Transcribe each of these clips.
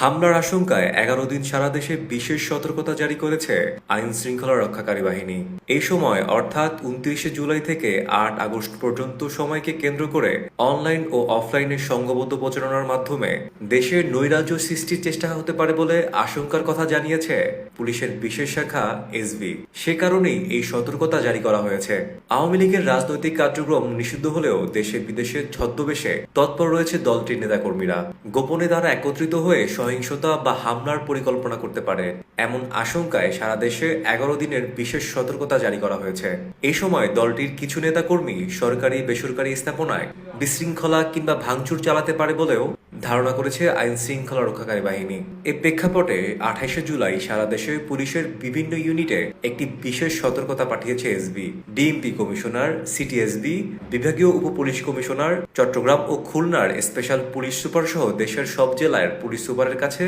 হামলার আশঙ্কায় এগারো দিন সারা দেশে বিশেষ সতর্কতা জারি করেছে আইন শৃঙ্খলা রক্ষাকারী বাহিনী। এই সময়, অর্থাৎ উনত্রিশে জুলাই থেকে আট আগস্ট পর্যন্ত সময়কে কেন্দ্র করে অনলাইন ও অফলাইনে সংঘবদ্ধ প্রচারণার মাধ্যমে দেশের নৈরাজ্য সৃষ্টির চেষ্টা হতে পারে বলে আশঙ্কার কথা জানিয়েছে পুলিশের বিশেষ শাখা এসবি সে কারণেই এই সতর্কতা জারি করা হয়েছে। আওয়ামী লীগের রাজনৈতিক কার্যক্রম নিষিদ্ধ হলেও দেশে বিদেশে ছদ্মবেশে তৎপর রয়েছে দলটির নেতাকর্মীরা। গোপনে তারা একত্রিত হয়ে সহিংসতা বা হামলার পরিকল্পনা করতে পারে, এমন আশঙ্কায় সারা দেশে এগারো দিনের বিশেষ সতর্কতা জারি করা হয়েছে। এই সময় দলটির কিছু নেতাকর্মী সরকারি বেসরকারি স্থাপনায় বিশৃঙ্খলা কিংবা ভাঙচুর চালাতে পারে বলেও ধারণা করেছে আইন শৃঙ্খলা রক্ষাকারী বাহিনী। এ প্রেক্ষাপটে আঠাইশে জুলাই সারা দেশে পুলিশের বিভিন্ন ইউনিটে একটি বিশেষ সতর্কতা পাঠিয়েছে এসবি। ডিএমপি কমিশনার, সিটিএসবি, বিভাগীয় উপ পুলিশ কমিশনার, চট্টগ্রাম ও খুলনার স্পেশাল পুলিশ সুপার সহ দেশের সব জেলার পুলিশ সুপারের কাছে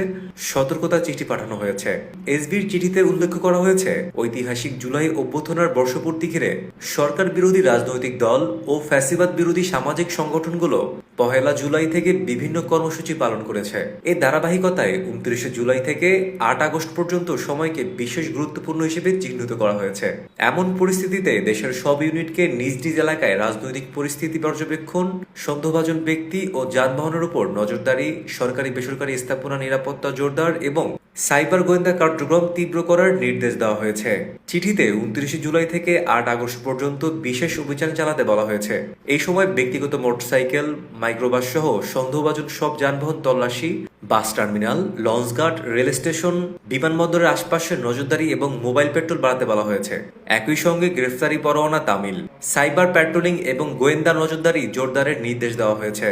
সতর্কতা চিঠি পাঠানো হয়েছে। এসবির চিঠিতে উল্লেখ করা হয়েছে, ঐতিহাসিক জুলাই অভ্যর্থনার বর্ষপূর্তি ঘিরে সরকার বিরোধী রাজনৈতিক দল ও ফ্যাসিবাদ বিরোধী সামাজিক সংগঠনগুলো পহেলা জুলাই থেকে বিভিন্ন কর্মসূচি পালন করেছে। এর ধারাবাহিকতায় উনত্রিশে জুলাই থেকে আট আগস্ট পর্যন্ত সময়কে বিশেষ গুরুত্বপূর্ণ হিসেবে চিহ্নিত করা হয়েছে। এমন পরিস্থিতিতে দেশের সব ইউনিটকে নিজ নিজ এলাকায় রাজনৈতিক পরিস্থিতি পর্যবেক্ষণ, সন্দেহভাজন ব্যক্তি ও যানবাহনের উপর নজরদারি সরকারি বেসরকারি স্থাপনা নিরাপত্তা জোরদার এবং সাইবার গোয়েন্দা কার্যক্রম তীব্র করার নির্দেশ দেওয়া হয়েছে। চিঠিতে উনত্রিশে জুলাই থেকে আট আগস্ট পর্যন্ত বিশেষ অভিযান চালাতে বলা হয়েছে। এই সময় ব্যক্তিগত মোটরসাইকেল, মাইক্রোবাস সহ সন্দেহভাজন সব যানবাহন তল্লাশি, বাস টার্মিনাল লঞ্চঘাট রেল স্টেশন, বিমানবন্দরের আশপাশে নজরদারি এবং মোবাইল পেট্রোল বাড়াতে বলা হয়েছে। একই সঙ্গে গ্রেফতারি পরোয়ানা তামিল। সাইবার প্যাট্রোলিং এবং গোয়েন্দা নজরদারি জোরদারের নির্দেশ দেওয়া হয়েছে।